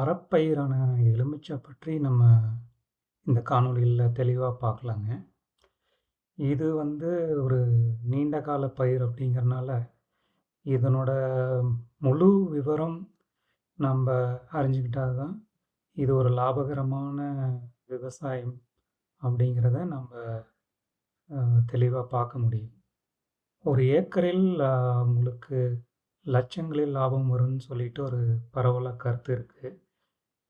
மரப்பயிரான எலுமிச்சை பற்றி நம்ம இந்த காணொலியில் தெளிவாக பார்க்கலாங்க. இது வந்து ஒரு நீண்ட கால பயிர் அப்படிங்கிறனால, இதனோட முழு விவரம் நம்ம அறிஞ்சிக்கிட்டால் தான், இது ஒரு லாபகரமான விவசாயம் அப்படிங்கிறத நம்ம தெளிவாக பார்க்க முடியும். ஒரு ஏக்கரில் உங்களுக்கு லட்சங்களில் லாபம் வரும்னு சொல்லிட்டு ஒரு பரவலாக கருத்து இருக்குது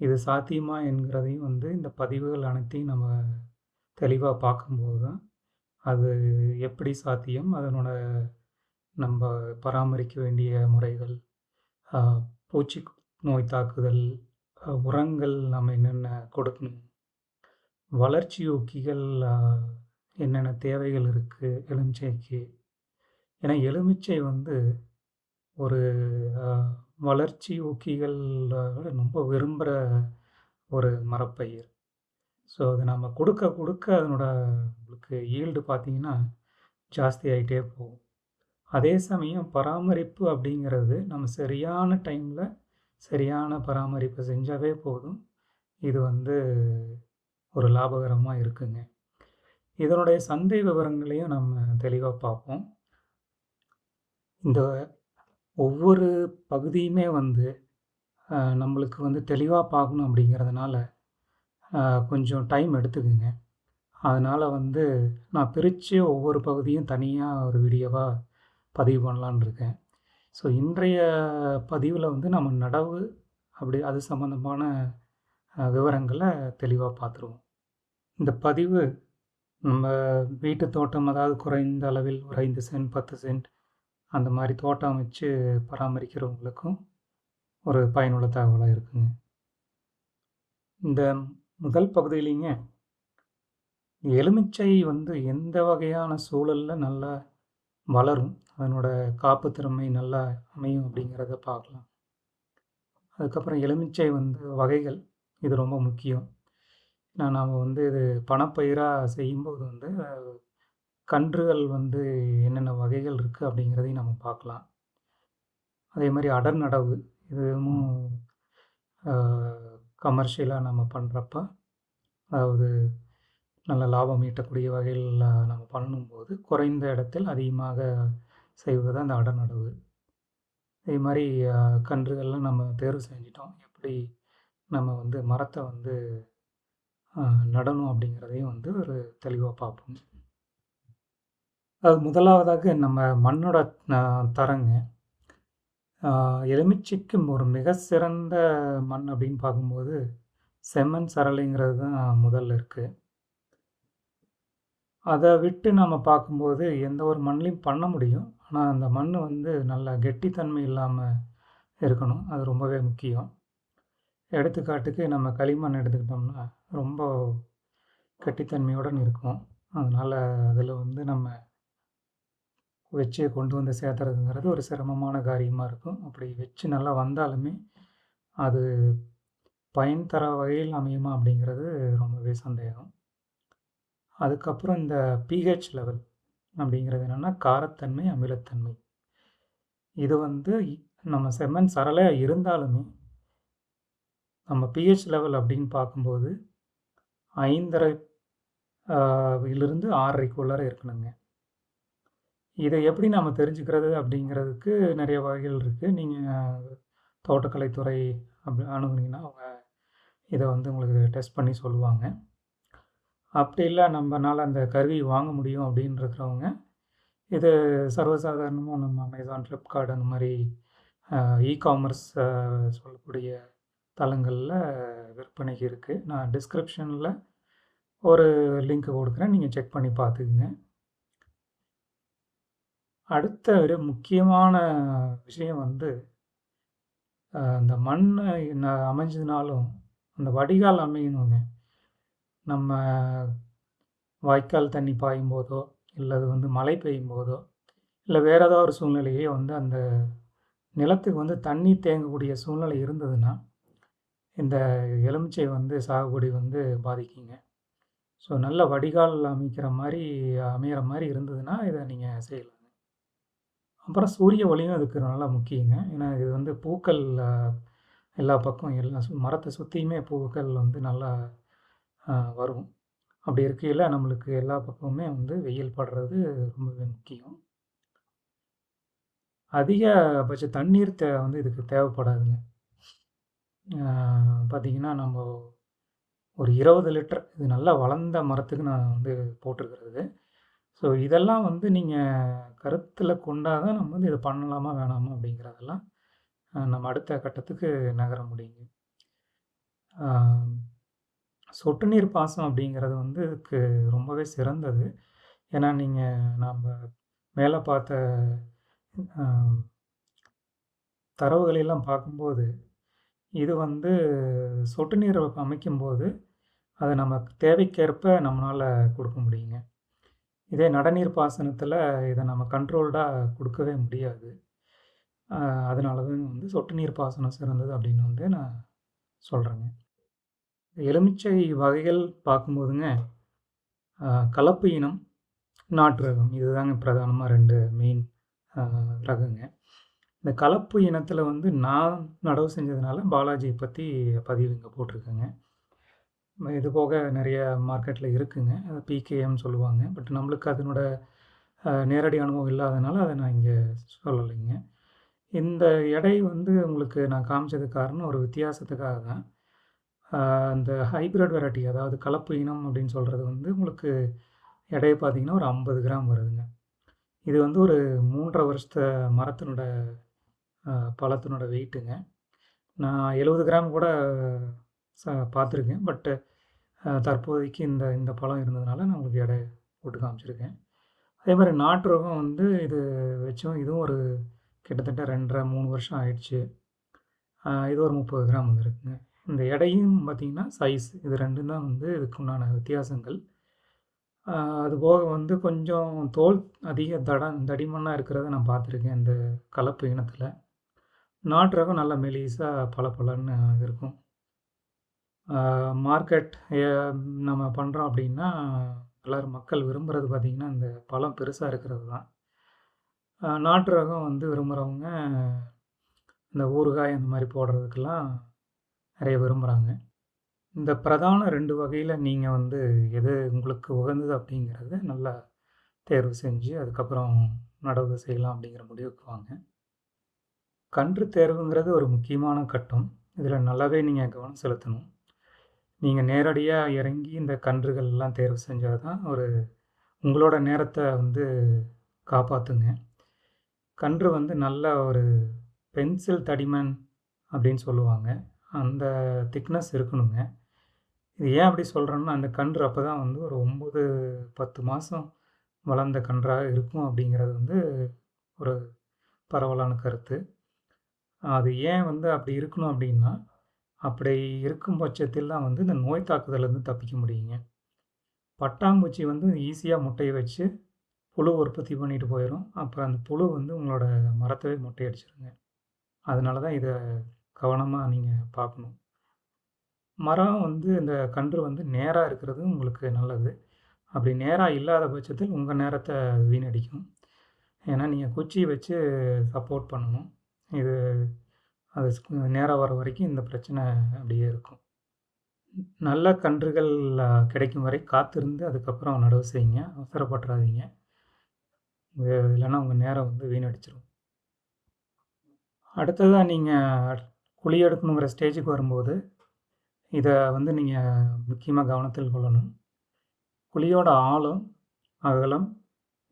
இது சாத்தியமா என்கிறதையும் வந்து இந்த பதிவுகள் அனைத்தையும் நம்ம தெளிவாக பார்க்கும்போது தான், அது எப்படி சாத்தியம்? அதனோட நம்ம பராமரிக்க வேண்டிய முறைகள், பூச்சி நோய் தாக்குதல், உரங்கள் நம்ம என்னென்ன கொடுக்கணும்? வளர்ச்சி ஊக்கிகள் என்னென்ன தேவைகள் இருக்குது எலுமிச்சைக்கு? ஏன்னா எலுமிச்சை வந்து ஒரு வளர்ச்சி ஊக்கிகள் ரொம்ப விரும்புகிற ஒரு மரப்பயிர். ஸோ அது நம்ம கொடுக்க கொடுக்க அதனோட உங்களுக்கு ஈல்டு பார்த்தீங்கன்னா, ஜாஸ்தியாயிட்டே போகும். அதே சமயம் பராமரிப்பு அப்படிங்கிறது நம்ம சரியான டைமில் சரியான பராமரிப்பு செஞ்சாவே போதும். இது வந்து ஒரு லாபகரமாக இருக்குங்க. இதனுடைய சந்தை விவரங்களையும் நம்ம தெளிவாக பார்ப்போம். இந்த ஒவ்வொரு பகுதியுமே வந்து நம்மளுக்கு வந்து தெளிவாக பார்க்கணும் அப்படிங்கிறதுனால, கொஞ்சம் டைம் எடுத்துக்குங்க. அதனால் வந்து நான் பிரித்து ஒவ்வொரு பகுதியும் தனியாக ஒரு வீடியோவாக பதிவு பண்ணலான்னு இருக்கேன். ஸோ இன்றைய பதிவில் வந்து நம்ம நடவு அப்படி அது சம்மந்தமான விவரங்களை தெளிவாக பார்த்துருவோம். இந்த பதிவு நம்ம வீட்டு தோட்டம் அதாவது குறைந்த அளவில் ஒரு ஐந்து சென்ட், 10 சென்ட் அந்த மாதிரி தோட்டம் அமைச்சு பராமரிக்கிறவங்களுக்கும் ஒரு பயனுள்ள தகவலாக இருக்குங்க. இந்த முதல் பகுதியிலிங்க, எலுமிச்சை வந்து எந்த வகையான சூழலில் நல்லா வளரும்? அதனோட காப்பு திறமை நல்லா அமையும் அப்படிங்கிறத பார்க்கலாம். அதுக்கப்புறம் எலுமிச்சை வந்து வகைகள். இது ரொம்ப முக்கியம். ஏன்னா நாம் வந்து இது பணப்பயிராக செய்யும்போது வந்து, கன்றுகள் வந்து என்னென்ன வகைகள் இருக்குது அப்படிங்கிறதையும் நம்ம பார்க்கலாம். அதே மாதிரி அடர் நடவு. இதுவும் கமர்ஷியலாக நம்ம பண்ணுறப்ப அதாவது நல்ல லாபம் ஈட்டக்கூடிய வகையில் நம்ம பண்ணும்போது, குறைந்த இடத்தில் அதிகமாக செய்வது அந்த அடர் நடவு. இதே மாதிரி கன்றுகள்லாம் நம்ம தேர்வு செஞ்சுட்டோம். எப்படி நம்ம வந்து மரத்தை வந்து நடணும் அப்படிங்கிறதையும் வந்து ஒரு தெளிவாக பார்ப்போம். அது முதலாவதாக நம்ம மண்ணோட அ தரங்க. ஆ எலுமிச்சைக்கு ஒரு மிக சிறந்த மண் அப்படின்னு பார்க்கும்போது, செம்மண் சரளைங்கிறது தான் முதல்ல இருக்கு. அத விட்டு நம்ம பார்க்கும்போது, எந்த ஒரு மண்லயும் பண்ண முடியும். ஆனா அந்த மண் வந்து நல்லா கெட்டித்தன்மை இல்லாம இருக்கணும். அது ரொம்பவே முக்கியம். எடுத்துக்காட்டுக்கு நம்ம களிமண் எடுத்துக்கிட்டோம்னா, ரொம்ப கெட்டித்தன்மையுடன் இருக்கும். அதனால அதில வந்து நம்ம வச்சு கொண்டு வந்து சேர்த்துறதுங்கிறது ஒரு சிரமமான காரியமாக இருக்கும். அப்படி வச்சு நல்லா வந்தாலுமே, அது பயன் தர வகையில் அமையுமா அப்படிங்கிறது ரொம்பவே சந்தேகம். அதுக்கப்புறம் இந்த பிஹெச் லெவல் அப்படிங்கிறது என்னென்னா காரத்தன்மை, அமிலத்தன்மை. இது வந்து நம்ம செம்மண் சரளையாக இருந்தாலுமே, நம்ம பிஹெச் லெவல் அப்படின்னு பார்க்கும்போது 5 1/2 இலிருந்து 6 1/2க்குள்ளார இருக்கணுங்க. இதை எப்படி நாம் தெரிஞ்சுக்கிறது அப்படிங்கிறதுக்கு நிறைய வகைகள் இருக்குது நீங்கள் தோட்டக்கலைத்துறை அப்படி அணுகுனீங்கன்னா, அவங்க இதை வந்து உங்களுக்கு டெஸ்ட் பண்ணி சொல்லுவாங்க. அப்படி இல்லை நம்மனால் அந்த கருவி வாங்க முடியும் அப்படின்னு இருக்கிறவங்க, இது சர்வசாதாரணமாக நம்ம அமேசான் ஃப்ளிப்கார்ட் அந்த மாதிரி இ-காமர்ஸ் சொல்லக்கூடிய தளங்களில் விற்பனைக்கு இருக்குது நான் டிஸ்கிரிப்ஷனில் ஒரு லிங்க் கொடுக்குறேன் நீங்கள் செக் பண்ணி பார்த்துக்குங்க. அடுத்த ஒரு முக்கியமான விஷயம் வந்து, அந்த மண் அமைஞ்சதுனாலும், அந்த வடிகால் அமையணுங்க. நம்ம வாய்க்கால் தண்ணி பாயும்போதோ, இல்லை அது வந்து மழை பெய்யும்போதோ, இல்லை வேறு ஏதாவது ஒரு சூழ்நிலையே வந்து அந்த நிலத்துக்கு வந்து தண்ணி தேங்கக்கூடிய சூழ்நிலை இருந்ததுன்னா, இந்த எலுமிச்சை வந்து சாகுபடி வந்து பாதிக்குங்க. ஸோ நல்ல வடிகால் அமைக்கிற மாதிரி அமையிற மாதிரி இருந்ததுன்னா, இதை நீங்கள் செய்யலாம் அப்புறம் சூரிய ஒளியும் அதுக்கு நல்லா முக்கியங்க. ஏன்னா இது வந்து பூக்கள் எல்லா பக்கம் எல்லா சு மரத்தை சுற்றியுமே பூக்கள் வந்து நல்லா வரும். அப்படி இருக்கையில் நம்மளுக்கு எல்லா பக்கமுமே வந்து வெயில் படுறது ரொம்பவே முக்கியம். அதிகபட்ச தண்ணீர் தே வந்து இதுக்கு தேவைப்படாதுங்க. பார்த்திங்கன்னா பார்த்தீங்கன்னா, ஒரு 20 லிட்டர் இது நல்லா வளர்ந்த மரத்துக்கு நான் வந்து போட்டிருக்கிறது. ஸோ இதெல்லாம் வந்து நீங்கள் கருத்தில் கொண்டா தான் நம்ம வந்து இதை பண்ணலாமா, வேணாமா அப்படிங்கிறதெல்லாம் நம்ம அடுத்த கட்டத்துக்கு நகர முடியுங்க. சொட்டு நீர் பாசனம் அப்படிங்கிறது வந்து இதுக்கு ரொம்பவே சிறந்தது. ஏன்னா, நீங்கள் நம்ப மேலே பார்த்த தரவுகளெல்லாம் பார்க்கும்போது, இது வந்து சொட்டு நீர் அமைக்கும்போது, அதை நமக்கு தேவைக்கேற்ப நம்மளால் கொடுக்க முடியுங்க. இதே நடநீர் பாசனத்தில் இதை நம்ம கண்ட்ரோல்டாக கொடுக்கவே முடியாது. அதனால தான் வந்து சொட்டு நீர் பாசனம் சிறந்தது அப்படின்னு வந்து நான் சொல்கிறேங்க எலுமிச்சை வகைகள் பார்க்கும்போதுங்க, கலப்பு இனம், நாட்டு ரகம். இதுதாங்க பிரதானமாக ரெண்டு மெயின் ரகங்க. இந்த கலப்பு இனத்தில் வந்து நான் நடவு செஞ்சதுனால பாலாஜியை பற்றி பதிவு இங்கே போட்டிருக்கேங்க. இது போக நிறைய மார்க்கெட்டில் இருக்குங்க. அது பிகேஎம்ன்னு சொல்லுவாங்க. பட் நம்மளுக்கு அதனோட நேரடி அனுபவம் இல்லாதனால அதை நான் இங்கே சொல்லலைங்க. இந்த எடை வந்து உங்களுக்கு நான் காமிச்சதுக்கு காரணம் ஒரு வித்தியாசத்துக்காக தான். அந்த ஹைபிரிட் வெரைட்டி அதாவது கலப்பு இனம் அப்படின்னு சொல்கிறது வந்து உங்களுக்கு எடை பார்த்தீங்கன்னா, ஒரு 50 கிராம் வருதுங்க. இது வந்து ஒரு 3 1/2 வருஷத்த மரத்தினோட பழத்தினோட வெயிட்டுங்க. நான் 70 கிராம் கூட ச பார்த்துருக்கேன். பட்டு தற்போதைக்கு இந்த இந்த பழம் இருந்ததுனால நான் உங்களுக்கு எடை போட்டு காமிச்சிருக்கேன். அதே மாதிரி நாட்டு ரகம் வந்து இது வச்சும் இதுவும் ஒரு கிட்டத்தட்ட 2 1/2, 3 வருஷம் ஆயிடுச்சு. இது ஒரு 30 கிராம் வந்துருக்குங்க இந்த எடையும் பார்த்தீங்கன்னா, சைஸ் இது ரெண்டும் தான் வந்து இதுக்கு உண்டான வித்தியாசங்கள். அது அதுபோக வந்து கொஞ்சம் தோல் அதிக தடம் தடிமண்ணாக இருக்கிறத நான் பார்த்துருக்கேன், இந்த கலப்பு இனத்தில் நாட்டு ரகம் நல்லா மெலிசா பளபளன்னு இருக்கும். மார்க்கெட் நம்ம பண்ணுறோம் அப்படின்னா, எல்லாரும் மக்கள் விரும்புகிறது பார்த்திங்கன்னா இந்த பழம் பெருசாக இருக்கிறது தான். நாட்டு ரகம் வந்து விரும்புகிறவங்க இந்த ஊறுகாய் அந்த மாதிரி போடுறதுக்கெல்லாம் நிறைய விரும்புகிறாங்க இந்த பிரதான ரெண்டு வகையில் நீங்கள் வந்து எது உங்களுக்கு உகந்தது அப்படிங்கிறத நல்லா தேர்வு செஞ்சு, அதுக்கப்புறம் நடவு செய்யலாம் அப்படிங்கிற முடிவுக்கு வாங்க. கன்று தேர்வுங்கிறது ஒரு முக்கியமான கட்டம். இதில் நல்லாவே நீங்கள் கவனம் செலுத்தணும். நீங்கள் நேரடியாக இறங்கி இந்த கன்றுகள்லாம் தேர்வு செஞ்சால் தான் ஒரு உங்களோட நேரத்தை வந்து காப்பாற்றுங்க கன்று வந்து நல்ல ஒரு பென்சில் தடிமன் அப்படின்னு சொல்லுவாங்க. அந்த திக்னஸ் இருக்கணுங்க. இது ஏன் அப்படி சொல்கிறேன்னா அந்த கன்று அப்போ தான் வந்து ஒரு ஒம்பது பத்து மாதம் வளர்ந்த கன்றாக இருக்கும் அப்படிங்கிறது வந்து ஒரு பரவலான கருத்து. அது ஏன் வந்து அப்படி இருக்கணும் அப்படின்னா, அப்படி இருக்கும் பட்சத்தில் தான் வந்து இந்த நோய் தாக்குதலேருந்து தப்பிக்க முடியுங்க. பட்டாம்பூச்சி வந்து ஈஸியாக முட்டையை வச்சு புழு உற்பத்தி பண்ணிட்டு போயிடும் அப்புறம் அந்த புழு வந்து உங்களோட மரத்தவே மொட்டையடிச்சுருங்க. அதனால தான் இதை கவனமாக நீங்கள் பார்க்கணும். மரம் வந்து இந்த கன்று வந்து நேராக இருக்கிறது உங்களுக்கு நல்லது. அப்படி நேராக இல்லாத பட்சத்தில் உங்கள் நேரத்தை வீணடிக்கும். ஏன்னா, நீங்கள் குச்சி வச்சு சப்போர்ட் பண்ணணும். இது அது நேராக வர வரைக்கும் இந்த பிரச்சனை அப்படியே இருக்கும். நல்ல கன்றுகள் கிடைக்கும் வரை காத்திருந்து அதுக்கப்புறம் நடவு செய்யுங்க. அவசரப்பட்டுறாதீங்க. இல்லைன்னா உங்கள் நேரம் வந்து வீணடிச்சிடும் அடுத்ததாக நீங்கள் குழி எடுக்கணுங்கிற ஸ்டேஜுக்கு வரும்போது, இதை வந்து நீங்கள் முக்கியமாக கவனத்தில் கொள்ளணும். குழியோட ஆழம், அகலம்,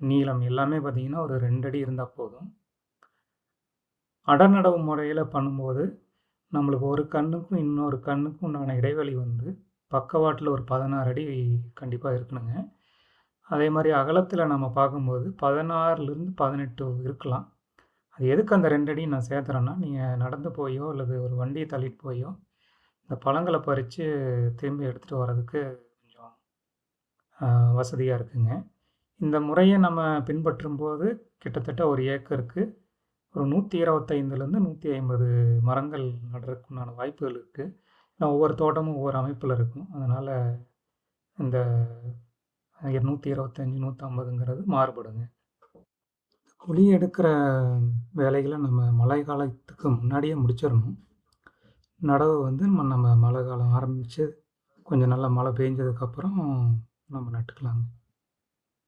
நீளம் எல்லாமே பார்த்தீங்கன்னா, ஒரு 2 அடி போதும். அடநடவு முறையில் பண்ணும்போது, நம்மளுக்கு ஒரு கண்ணுக்கும் இன்னொரு கண்ணுக்கும் உண்டான இடைவெளி வந்து பக்கவாட்டில் ஒரு 16 அடி கண்டிப்பாக இருக்கணுங்க. அதே மாதிரி அகலத்தில் நம்ம பார்க்கும்போது 16லிருந்து 18 இருக்கலாம். அது எதுக்கு அந்த ரெண்டு அடி நான் சேர்த்துறேன்னா, நீங்கள் நடந்து போயோ அல்லது ஒரு வண்டியை தள்ளிட்டு போயோ, இந்த பழங்களை பறித்து திரும்பி எடுத்துகிட்டு வரதுக்கு கொஞ்சம் வசதியாக இருக்குங்க. இந்த முறையை நம்ம பின்பற்றும்போது கிட்டத்தட்ட ஒரு ஏக்கருக்கு ஒரு 125லேருந்து 150 மரங்கள் நடுறதுக்குண்டான வாய்ப்புகள் இருக்குது ஏன்னா ஒவ்வொரு தோட்டமும் ஒவ்வொரு அமைப்பில் இருக்கும். அதனால் இந்த 125, 150ங்கிறது மாறுபடுங்க. குழி எடுக்கிற வேலைகளை நம்ம மழை காலத்துக்கு முன்னாடியே முடிச்சிடணும். நடவு வந்து நம்ம நம்ம மழை காலம் ஆரம்பித்து கொஞ்சம் நல்லா மழை பெஞ்சதுக்கப்புறம் நம்ம நட்டுக்கலாங்க.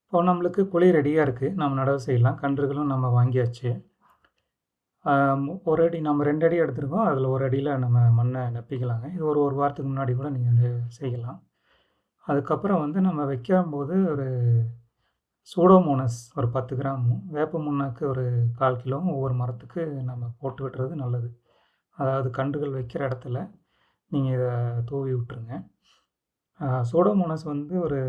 இப்போ நம்மளுக்கு குழி ரெடியாக இருக்குது நம்ம நடவு செய்யலாம். கன்றுகளும் நம்ம வாங்கியாச்சு. ஒரு அடி நம்ம ரெண்டு அடி எடுத்துருக்கோம். அதில் ஒரு அடியில் நம்ம மண்ணை நப்பிக்கலாங்க. இது ஒரு ஒரு வாரத்துக்கு முன்னாடி கூட நீங்கள் வந்து செய்யலாம். அதுக்கப்புறம் வந்து நம்ம வைக்கும்போது ஒரு சூடோமோனஸ் ஒரு பத்து கிராமும் வேப்ப முன்னாக்கு ஒரு கால் கிலோவும் ஒவ்வொரு மரத்துக்கு நம்ம போட்டு விட்டுறது நல்லது. அதாவது கன்றுகள் வைக்கிற இடத்துல நீங்கள் இதை தூவி விட்டுருங்க. சூடோமோனஸ் வந்து ஒரு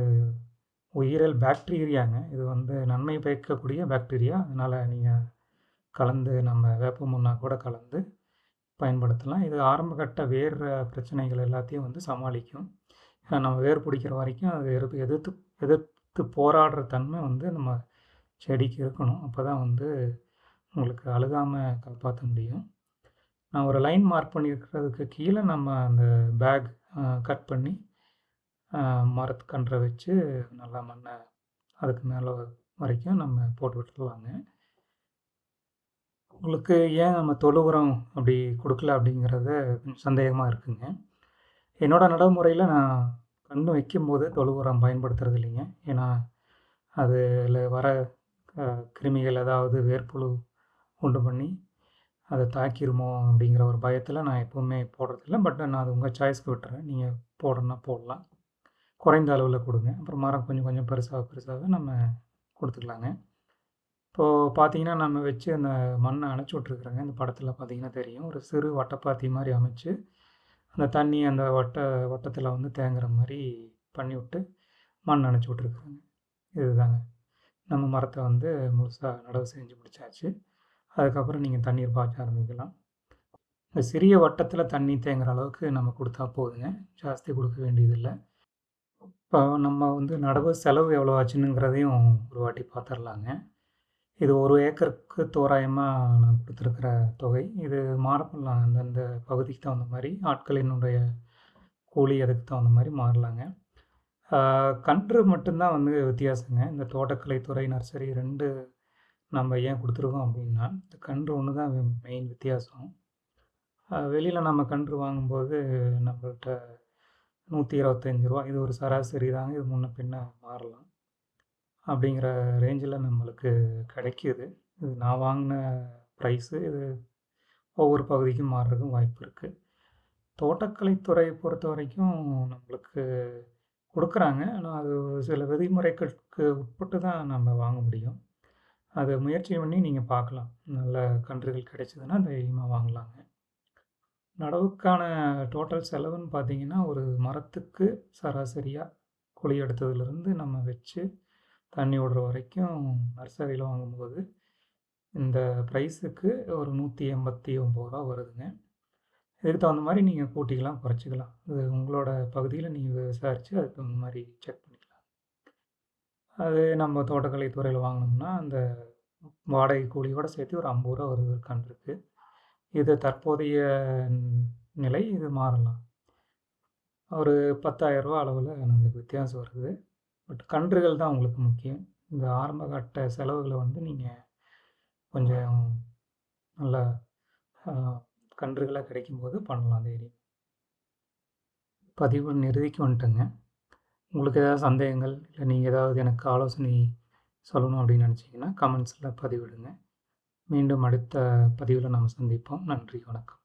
உயிரியல் பாக்டீரியாங்க. இது வந்து நன்மை பயக்கக்கூடிய பாக்டீரியா. அதனால் நீங்கள் கலந்து நம்ம வேப்ப முன்னா கூட கலந்து பயன்படுத்தலாம். இது ஆரம்பகட்ட வேர் பிரச்சனைகள் எல்லாத்தையும் வந்து சமாளிக்கும். ஏன்னா நம்ம வேர் பிடிக்கிற வரைக்கும் அது எதிர்ப்பு எதிர்த்து எதிர்த்து போராடுற தன்மை வந்து நம்ம செடிக்கு இருக்கணும். அப்போ தான் வந்து உங்களுக்கு அழுகாமல் காப்பாற்ற முடியும். நான் ஒரு லைன் மார்க் பண்ணியிருக்கிறதுக்கு கீழே நம்ம அந்த பேக் கட் பண்ணி மரத்துக்கன்றை வச்சு நல்லா மண்ணை அதுக்கு மேலே வரைக்கும் நம்ம போட்டு விட்டுடலாங்க உங்களுக்கு ஏன் நம்ம தொழு உரம் அப்படி கொடுக்கல அப்படிங்கிறது கொஞ்சம் சந்தேகமாக இருக்குங்க. என்னோடய நடைமுறையில் நான் கண்ணு வைக்கும்போது தொழு உரம் பயன்படுத்துறது இல்லைங்க. ஏன்னா அதில் வர கிருமிகள் ஏதாவது வேர்ப்புழு உண்டு பண்ணி அதை தாக்கிருமோ அப்படிங்கிற ஒரு பயத்தில் நான் எப்போவுமே போடுறதில்ல. பட் நான் அது உங்கள் சாய்ஸ்க்கு விட்டுறேன். நீங்கள் போடணுன்னா போடலாம். குறைந்த அளவில் கொடுங்க. அப்புறம் மரம் கொஞ்சம் கொஞ்சம் பெருசாக பெருசாக நம்ம கொடுத்துக்கலாங்க. இப்போது பார்த்தீங்கன்னா நம்ம வச்சு அந்த மண்ணை அணைச்சி விட்ருக்குறோங்க இந்த படத்தில் பார்த்தீங்கன்னா தெரியும். ஒரு சிறு வட்டப்பாத்தி மாதிரி அமைச்சு அந்த தண்ணி அந்த வட்ட வட்டத்தில் வந்து தேங்குற மாதிரி பண்ணி விட்டு மண் அணைச்சி விட்ருக்குறோங்க இதுதாங்க. நம்ம மரத்தை வந்து முழுசாக நடவு செஞ்சு முடிச்சாச்சு. அதுக்கப்புறம் நீங்கள் தண்ணீர் பாய்ச்ச ஆரம்பிக்கலாம். இந்த சிறிய வட்டத்தில் தண்ணி தேங்குற அளவுக்கு நம்ம கொடுத்தா போதுங்க. ஜாஸ்தி கொடுக்க வேண்டியதில்லை. இப்போ நம்ம வந்து நடவு செலவு எவ்வளோ ஆச்சுனுங்கிறதையும் ஒரு வாட்டி பார்த்துடலாங்க இது ஒரு ஏக்கருக்கு தோராயமாக நான் கொடுத்துருக்குற தொகை. இது மாறப்படலாம் அந்தந்த பகுதிக்கு தகுந்த மாதிரி ஆட்களினுடைய கூலி அதுக்கு தகுந்த மாதிரி மாறலாங்க. கன்று மட்டும்தான் வந்து வித்தியாசங்க. இந்த தோட்டக்கலைத்துறை நர்சரி ரெண்டு நம்ம ஏன் கொடுத்துருக்கோம் அப்படின்னா இந்த கன்று ஒன்று தான் மெயின் வித்தியாசம். வெளியில் நம்ம கன்று வாங்கும்போது நம்மள்கிட்ட நூற்றி இருபத்தஞ்சி ரூபா இது ஒரு சராசரி தாங்க இது முன்ன பின்ன மாறலாம். அப்படிங்கிற ரேஞ்சில் நம்மளுக்கு கிடைக்கிது. இது நான் வாங்கின ப்ரைஸு இது ஒவ்வொரு பகுதிக்கும் மாறுறதுக்கும் வாய்ப்பு இருக்குது தோட்டக்கலைத்துறையை பொறுத்த வரைக்கும் நம்மளுக்கு கொடுக்குறாங்க. ஆனால் அது சில விதிமுறைகளுக்கு உட்பட்டு தான் நம்ம வாங்க முடியும். அதை முயற்சி பண்ணி நீங்கள் பார்க்கலாம். நல்ல கன்றுகள் கிடைச்சதுன்னா தைரியமாக வாங்கலாங்க. நடவுக்கான டோட்டல் செலவுன்னு பார்த்தீங்கன்னா ஒரு மரத்துக்கு சராசரியாக குழி எடுத்ததுலேருந்து நம்ம வச்சு தண்ணி விடுற வரைக்கும் நர்சரியில் வாங்கும்போது இந்த ப்ரைஸுக்கு ஒரு நூற்றி எண்பத்தி ஒம்பது ரூபா வருதுங்க. இதுக்கு தகுந்த மாதிரி நீங்கள் கூட்டிக்கலாம் குறைச்சிக்கலாம். இது உங்களோட பகுதியில் நீங்கள் விசாரித்து அதுக்கு தகுந்த மாதிரி செக் பண்ணிக்கலாம். அது நம்ம தோட்டக்கலை துறையில் வாங்கினோம்னா அந்த வாடகை கூலியோடு சேர்த்து ஒரு ஐம்பது ரூபா வருது இருக்குது இது தற்போதைய நிலை இது மாறலாம். ஒரு பத்தாயிரரூபா அளவில் நம்மளுக்கு வித்தியாசம் வருது. பட் கன்றுகள் தான் உங்களுக்கு முக்கியம். இந்த ஆரம்ப கட்ட செலவுகளை வந்து நீங்கள் கொஞ்சம் நல்லா கன்றுகளாக கிடைக்கும்போது பண்ணலாம் தைரியம் பதிவு நிறுதிக்கு வந்துட்டுங்க. உங்களுக்கு ஏதாவது சந்தேகங்கள் இல்லை நீங்கள் ஏதாவது எனக்கு ஆலோசனை சொல்லணும் அப்படின்னு நினச்சிங்கன்னா கமெண்ட்ஸில் பதிவிடுங்க. மீண்டும் அடுத்த பதிவில் நம்ம சந்திப்போம். நன்றி வணக்கம்.